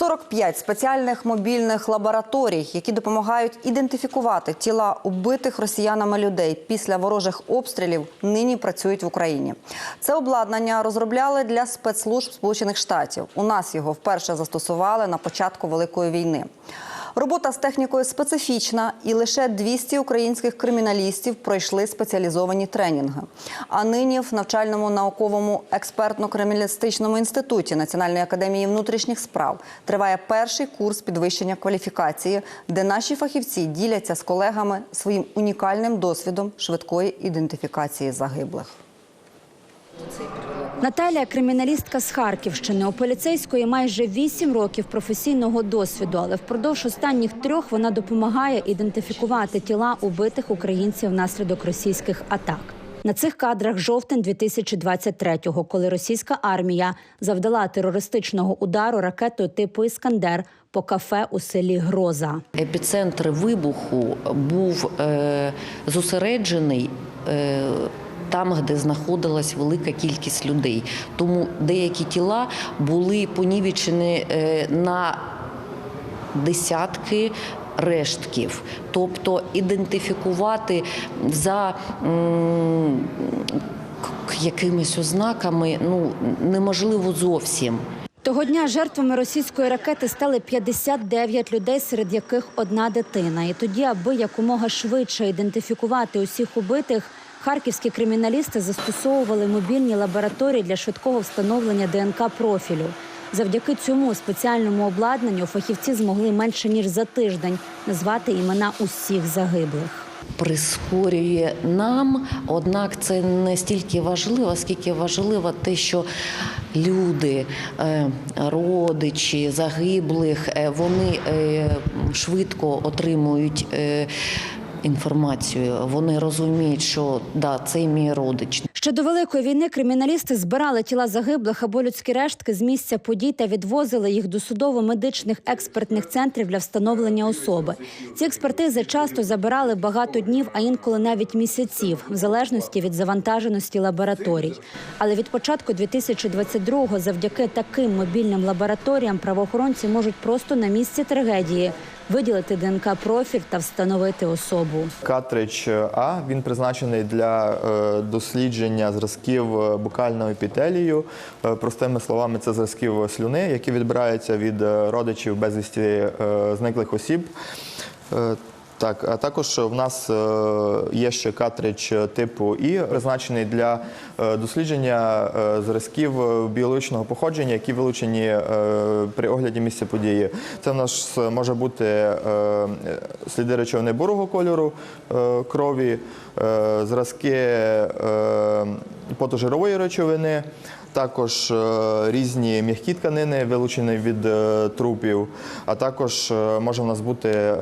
45 спеціальних мобільних лабораторій, які допомагають ідентифікувати тіла убитих росіянами людей після ворожих обстрілів, нині працюють в Україні. Це обладнання розробляли для спецслужб Сполучених Штатів. У нас його вперше застосували на початку Великої війни. Робота з технікою специфічна, і лише 200 українських криміналістів пройшли спеціалізовані тренінги. А нині в навчальному науковому експертно-криміналістичному інституті Національної академії внутрішніх справ триває перший курс підвищення кваліфікації, де наші фахівці діляться з колегами своїм унікальним досвідом швидкої ідентифікації загиблих. Наталія криміналістка з Харківщини. У поліцейської майже вісім років професійного досвіду, але впродовж останніх трьох вона допомагає ідентифікувати тіла убитих українців внаслідок російських атак. На цих кадрах жовтень 2023-го, коли російська армія завдала терористичного удару ракетою типу Іскандер по кафе у селі Гроза. Епіцентр вибуху був е, зосереджений. Е, там, де знаходилась велика кількість людей, тому деякі тіла були понівечені е, на десятки рештків, тобто ідентифікувати за якимись ознаками ну неможливо зовсім. Того дня жертвами російської ракети стали 59 людей, серед яких одна дитина. І тоді, аби якомога швидше ідентифікувати усіх убитих, харківські криміналісти застосовували мобільні лабораторії для швидкого встановлення ДНК профілю. Завдяки цьому спеціальному обладнанню фахівці змогли менше ніж за тиждень назвати імена усіх загиблих. прискорює нам. Однак це не стільки важливо, скільки важливо те, що люди, е, родичі загиблих, е, вони е, швидко отримують. Інформацію вони розуміють, що да, це мій родич. Ще до великої війни криміналісти збирали тіла загиблих або людські рештки з місця подій та відвозили їх до судово-медичних експертних центрів для встановлення особи. Ці експертизи часто забирали багато днів, а інколи навіть місяців, в залежності від завантаженості лабораторій. Але від початку 2022-го завдяки таким мобільним лабораторіям правоохоронці можуть просто на місці трагедії виділити ДНК профіль та встановити особу. Картридж А він призначений для е, дослідження зразків е, букального епітелію. Е, Простими словами, це зразків слюни, які відбираються від е, родичів безвісті е, зниклих осіб. Е, Так, а також в нас е, є ще картридж типу І, призначений для е, дослідження е, зразків е, біологічного походження, які вилучені е, при огляді місця події. Це в нас може бути е, сліди речовини бурого кольору е, крові, е, зразки е, потожирової речовини. Також е, різні м'які тканини, вилучені від е, трупів, а також е, може в нас бути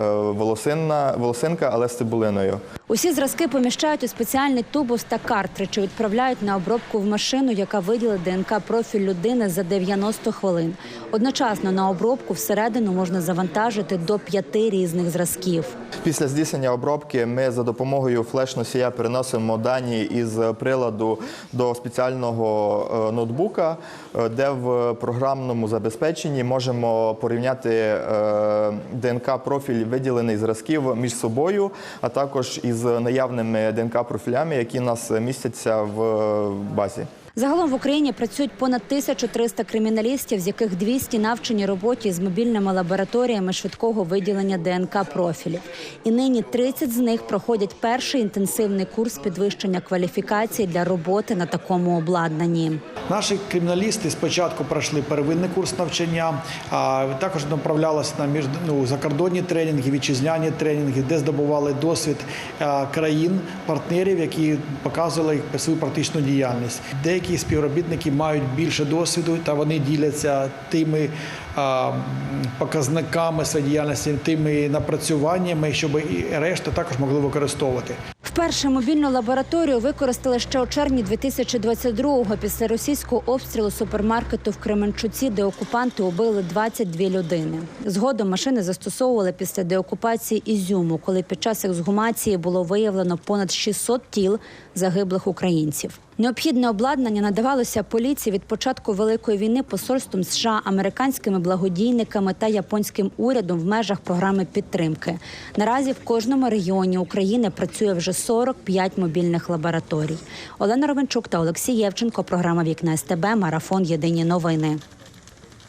волосинка, але з цибулиною. Усі зразки поміщають у спеціальний тубус та картридж і відправляють на обробку в машину, яка виділить ДНК профіль людини за 90 хвилин. Одночасно на обробку всередину можна завантажити до п'яти різних зразків. Після здійснення обробки ми за допомогою флеш-носія переносимо дані із приладу до спеціального е, ноутбука, е, де в програмному забезпеченні можемо порівняти е, ДНК-профіль виділених зразків між собою, а також із наявними ДНК-профілями, які у нас містяться в базі. Загалом в Україні працюють понад 1300 криміналістів, з яких 200 навчені роботі з мобільними лабораторіями швидкого виділення ДНК профілів. І нині 30 з них проходять перший інтенсивний курс підвищення кваліфікації для роботи на такому обладнанні. Наші криміналісти спочатку пройшли первинний курс навчання, а також направлялися на між, ну, закордонні тренінги, вітчизняні тренінги, де здобували досвід країн, партнерів, які показували свою практичну діяльність. Деякі співробітники мають більше досвіду та вони діляться тими показниками своєї діяльності, тими напрацюваннями, щоб і решта також могли використовувати. Вперше мобільну лабораторію використали ще у червні 2022-го після російського обстрілу супермаркету в Кременчуці, де окупанти убили 22 людини. Згодом машини застосовували після деокупації Ізюму, коли під час ексгумації було виявлено понад 600 тіл загиблих українців. Необхідне обладнання надавалося поліції від початку великої війни посольством США, американськими благодійниками та японським урядом в межах програми підтримки. Наразі в кожному регіоні України працює вже 45 мобільних лабораторій. Олена Ровенчук та Олексій Євченко. Програма Вікна СТБ. Марафон Єдині новини.